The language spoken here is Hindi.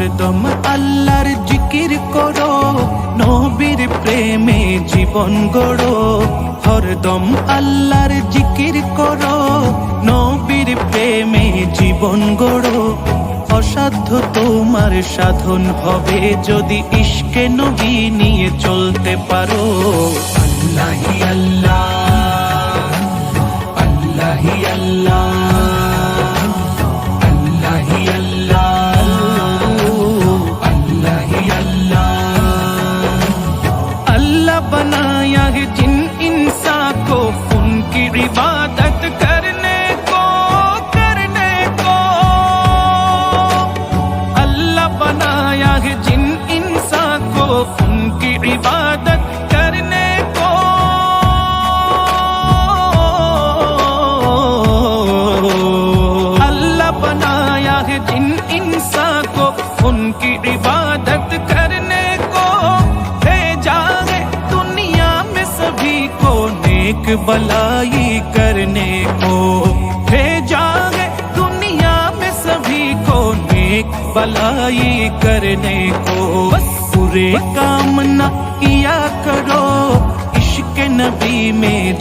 হরদম আল্লাহর জিকির করো, নবীর প্রেমে জীবন গড়ো। হরদম আল্লাহর জিকির করো, নবীর প্রেমে জীবন গড়ো। অসাধ্য তোমার সাধন হবে যদি ইশকে নবী নিয়ে চলতে পারো। আল্লাহি আল্লাহ আল্লাহি আল্লাহ। इबादत करने को करने को। अल्लाह बनाया है जिन इंसान को, उनकी इबादत करने को। अल्लाह बनाया है जिन इंसान को, उनकी इबादत भलाई करने को। भेजा है दुनिया में सभी को नेक भलाई करने को। पूरे काम न किया करो, इश्क नबी में